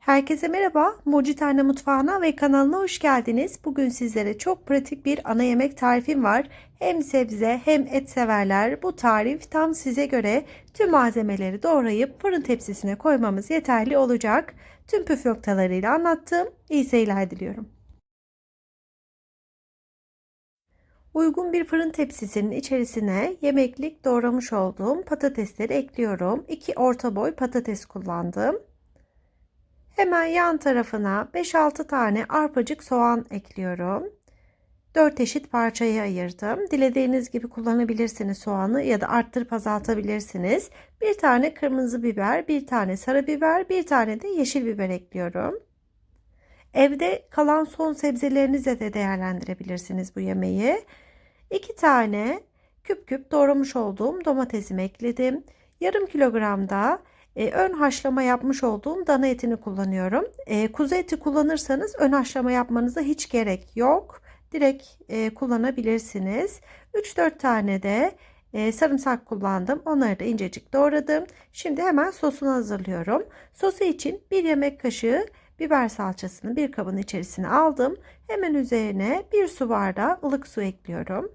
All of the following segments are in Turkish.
Herkese merhaba. Mucit Anne Mutfağı'na ve kanalına hoş geldiniz. Bugün sizlere çok pratik bir ana yemek tarifim var. Hem sebze hem et severler. Bu tarif tam size göre tüm malzemeleri doğrayıp fırın tepsisine koymamız yeterli olacak. Tüm püf noktalarıyla anlattım. İyi seyirler diliyorum. Uygun bir fırın tepsisinin içerisine yemeklik doğramış olduğum patatesleri ekliyorum. 2 orta boy patates kullandım. Hemen yan tarafına 5-6 tane arpacık soğan ekliyorum. 4 eşit parçaya ayırdım. Dilediğiniz gibi kullanabilirsiniz soğanı ya da arttırıp azaltabilirsiniz. Bir tane kırmızı biber, bir tane sarı biber, bir tane de yeşil biber ekliyorum. Evde kalan son sebzelerinizle de değerlendirebilirsiniz bu yemeği. 2 tane küp küp doğramış olduğum domatesimi ekledim. Yarım kilogramda e, ön haşlama yapmış olduğum dana etini kullanıyorum. E, kuzu eti kullanırsanız ön haşlama yapmanıza hiç gerek yok. Direkt e, kullanabilirsiniz. 3-4 tane de e, sarımsak kullandım. Onları da incecik doğradım. Şimdi hemen sosunu hazırlıyorum. Sosu için 1 yemek kaşığı biber salçasını bir kabın içerisine aldım. Hemen üzerine 1 su bardağı ılık su ekliyorum.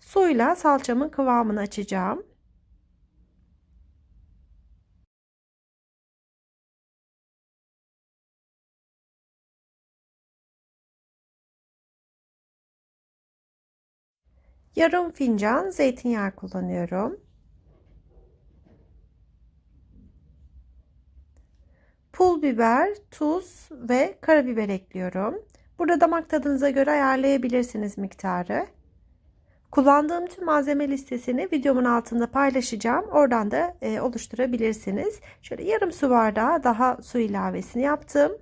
Suyla salçamın kıvamını açacağım. Yarım fincan zeytinyağı kullanıyorum. Pul biber, tuz ve karabiber ekliyorum. Burada damak tadınıza göre ayarlayabilirsiniz miktarı. Kullandığım tüm malzeme listesini videomun altında paylaşacağım. Oradan da e, oluşturabilirsiniz. Şöyle yarım su bardağı daha su ilavesini yaptım.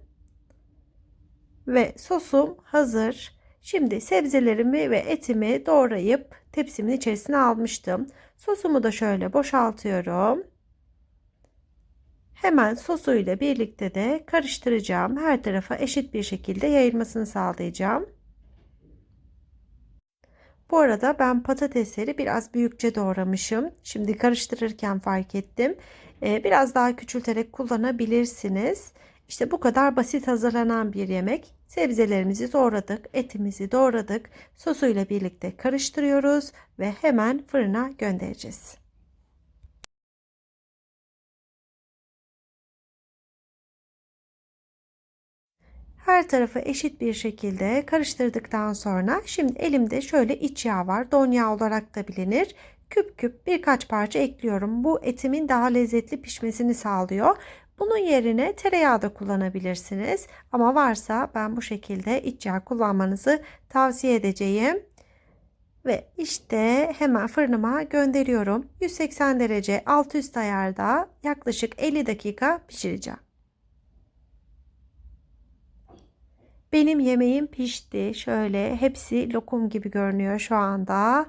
Ve sosum hazır. Şimdi sebzelerimi ve etimi doğrayıp tepsimin içerisine almıştım. Sosumu da şöyle boşaltıyorum. Hemen sosuyla birlikte de karıştıracağım. Her tarafa eşit bir şekilde yayılmasını sağlayacağım. Bu arada ben patatesleri biraz büyükçe doğramışım. Şimdi karıştırırken fark ettim. Ee, biraz daha küçülterek kullanabilirsiniz. İşte bu kadar basit hazırlanan bir yemek. Sebzelerimizi doğradık, etimizi doğradık. Sosuyla birlikte karıştırıyoruz ve hemen fırına göndereceğiz. Her tarafı eşit bir şekilde karıştırdıktan sonra şimdi elimde şöyle iç yağ var. Don yağı olarak da bilinir. Küp küp birkaç parça ekliyorum. Bu etimin daha lezzetli pişmesini sağlıyor. Bunun yerine tereyağı da kullanabilirsiniz. Ama varsa ben bu şekilde iç yağ kullanmanızı tavsiye edeceğim. Ve işte hemen fırınıma gönderiyorum. 180 derece alt üst ayarda yaklaşık 50 dakika pişireceğim. Benim yemeğim pişti. Şöyle hepsi lokum gibi görünüyor şu anda.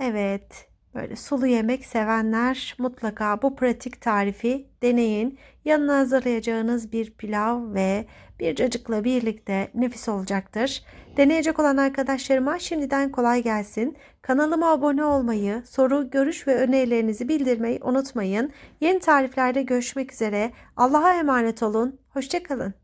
Evet. Böyle sulu yemek sevenler mutlaka bu pratik tarifi deneyin. Yanına hazırlayacağınız bir pilav ve bir cacıkla birlikte nefis olacaktır. Deneyecek olan arkadaşlarıma şimdiden kolay gelsin. Kanalıma abone olmayı, soru, görüş ve önerilerinizi bildirmeyi unutmayın. Yeni tariflerde görüşmek üzere. Allah'a emanet olun. Hoşçakalın.